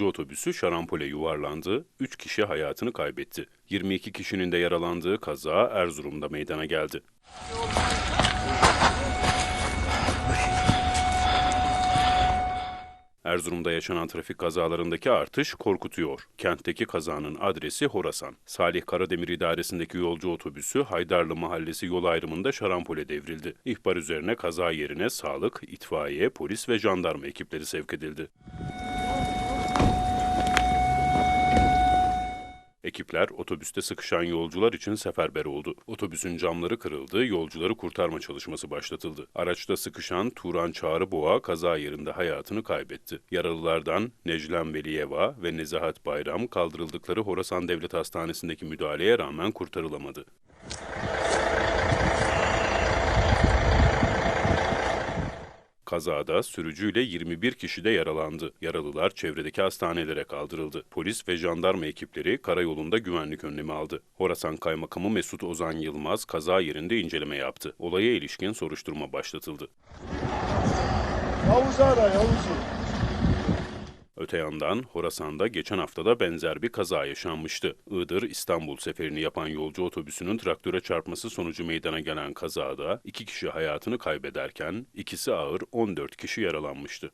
Yolcu otobüsü şarampole yuvarlandı, 3 kişi hayatını kaybetti. 22 kişinin de yaralandığı kaza Erzurum'da meydana geldi. Erzurum'da yaşanan trafik kazalarındaki artış korkutuyor. Kentteki kazanın adresi Horasan. Salih Karademir İdaresi'ndeki yolcu otobüsü Haydarlı Mahallesi yol ayrımında şarampole devrildi. İhbar üzerine kaza yerine sağlık, itfaiye, polis ve jandarma ekipleri sevk edildi. Ekipler otobüste sıkışan yolcular için seferber oldu. Otobüsün camları kırıldı, yolcuları kurtarma çalışması başlatıldı. Araçta sıkışan Turan Çağrıboğa kaza yerinde hayatını kaybetti. Yaralılardan Neclen Veliyeva ve Nezahat Bayram kaldırıldıkları Horasan Devlet Hastanesi'ndeki müdahaleye rağmen kurtarılamadı. Kazada sürücüyle 21 kişi de yaralandı. Yaralılar çevredeki hastanelere kaldırıldı. Polis ve jandarma ekipleri karayolunda güvenlik önlemi aldı. Horasan Kaymakamı Mesut Ozan Yılmaz kaza yerinde inceleme yaptı. Olaya ilişkin soruşturma başlatıldı. Yavuz'u ara Yavuz'u. Öte yandan Horasan'da geçen haftada benzer bir kaza yaşanmıştı. Iğdır İstanbul seferini yapan yolcu otobüsünün traktöre çarpması sonucu meydana gelen kazada iki kişi hayatını kaybederken ikisi ağır 14 kişi yaralanmıştı.